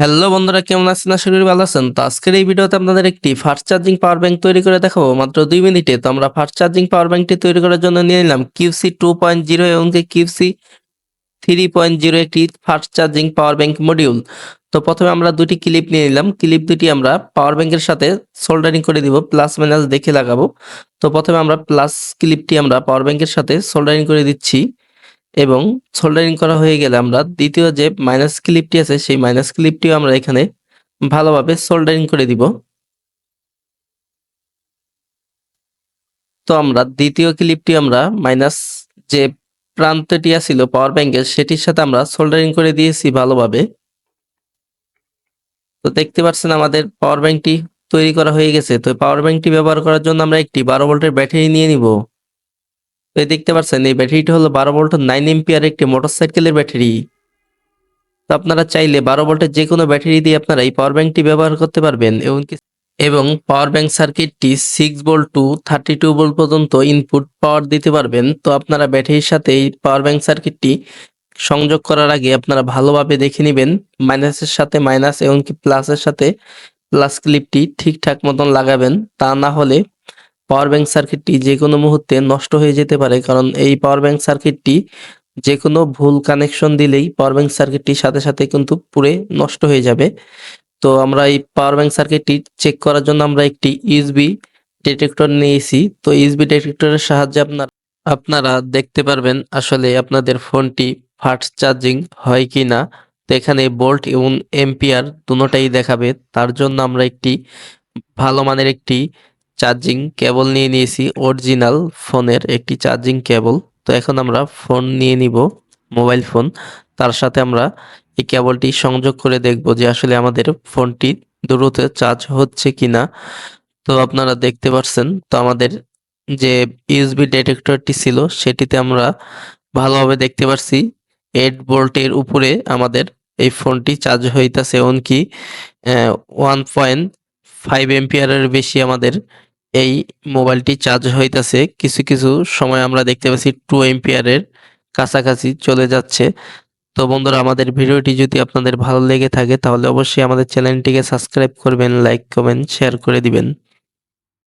Hello বন্ধুরা, কেমন আছেন? আশা করি ভালো আছেন। তো আজকের এই ভিডিওতে আপনাদের একটি ফাস্ট চার্জিং পাওয়ার ব্যাংক তৈরি করে দেখাবো। মাত্র দুই মিনিটে। তো আমরা ফাস্ট চার্জিং পাওয়ার ব্যাংকটি তৈরি করার জন্য নিয়ে নিলাম কিউসি টু পয়েন্ট জিরো এবং কিউসি থ্রি পয়েন্ট জিরো একটি fast charging power bank module তো প্রথমে আমরা দুটি ক্লিপ নিয়ে নিলাম। ক্লিপ দুটি আমরা পাওয়ার ব্যাংকের সাথে সোল্ডারিং করে দিব প্লাস মাইনাস দেখে লাগাবো। তো প্রথমে আমরা প্লাস ক্লিপটি আমরা পাওয়ার ব্যাংকের সাথে সোল্ডারিং করে দিচ্ছি। এবং সোল্ডারিং করা হয়ে গেলে আমরা দ্বিতীয় যে মাইনাস ক্লিপটি আছে, সেই মাইনাস ক্লিপটিও আমরা এখানে ভালোভাবে সোল্ডারিং করে দিব। তো আমরা দ্বিতীয় ক্লিপটি আমরা মাইনাস যে প্রান্তটি আছিল পাওয়ার ব্যাংকের সেটির সাথে আমরা সোল্ডারিং করে দিয়েছি ভালোভাবে। তো দেখতে পাচ্ছেন আমাদের পাওয়ার ব্যাংকটি তৈরি করা হয়ে গেছে। তো পাওয়ার ব্যাংকটি ব্যবহার করার জন্য আমরা একটি বারো ভোল্টের ব্যাটারি নিয়ে নিব। এই দেখতে পাচ্ছেন, এই ব্যাটারিটি হলো বারো ভোল্ট নাইন এম্পিয়ার একটি মোটরসাইকেলের ব্যাটারি। তো আপনারা চাইলে বারো ভোল্টের যে কোনো ব্যাটারি দিয়ে আপনারা এই পাওয়ার ব্যাংকটি ব্যবহার করতে পারবেন এবং এবং পাওয়ার ব্যাংক সার্কিটটি six volt to thirty two volt পর্যন্ত ইনপুট পাওয়ার দিতে পারবেন। তো আপনারা ব্যাটারির সাথে এই পাওয়ার ব্যাংক সার্কিটটি সংযোগ করার আগে আপনারা ভালোভাবে দেখে নেবেন মাইনাসের সাথে মাইনাস এবং কি প্লাসের সাথে প্লাস ক্লিপটি ঠিকঠাক মতন লাগাবেন। তা না হলে পাওয়ার ব্যাংক সার্কিটটি যে কোনো মুহূর্তে নষ্ট হয়ে যেতে পারে, কারণ এই পাওয়ার ব্যাংক সার্কিটটি যে কোনো ভুল কানেকশন দিলেই পাওয়ার ব্যাংক সার্কিটটির সাথে সাথে কিন্তু পুরে নষ্ট হয়ে যাবে। তো আমরা এই পাওয়ার ব্যাংক সার্কিটটি চেক করার জন্য আমরা একটি ইউএসবি ডিটেক্টর নিয়েছি। তো ইউএসবি ডিটেক্টরের সাহায্যে আপনার, আপনারা দেখতে পারবেন আসলে আপনাদের ফোনটি ফাস্ট চার্জিং হয় কি না তো এখানে বোল্ট এবং এম্পিয়ার দুটোটাই দেখাবে। তার জন্য আমরা একটি ভালো মানের একটি চার্জিং কেবল নিয়ে নিয়েছি, অরিজিনাল ফোনের একটি চার্জিং কেবল। তো এখন আমরা ফোন নিয়ে নিব, মোবাইল ফোন। তার সাথে আমরা এই কেবলটি সংযোগ করে দেখব যে আসলে আমাদের ফোনটি দ্রুত চার্জ হচ্ছে কিনা। তো আপনারা দেখতে পাচ্ছেন তো আমাদের যে ইউএসবি ডিটেক্টরটি ছিল, সেটিতে আমরা ভালোভাবে দেখতে পাচ্ছি এইট ভোল্টের উপরে আমাদের এই ফোনটি চার্জ হইতাছে, এমনকি ওয়ান পয়েন্ট ফাইভ এম্পিয়ারের বেশি আমাদের এই মোবাইলটি চার্জ হইতেছে। কিছু কিছু সময় আমরা দেখতে পাচ্ছি টু এম্পিয়ারের কাছাকাছি চলে যাচ্ছে। তো বন্ধুরা, আমাদের ভিডিওটি যদি আপনাদের ভালো লেগে থাকে, তাহলে অবশ্যই আমাদের চ্যানেলটিকে সাবস্ক্রাইব করবেন লাইক কমেন্ট শেয়ার করে দিবেন।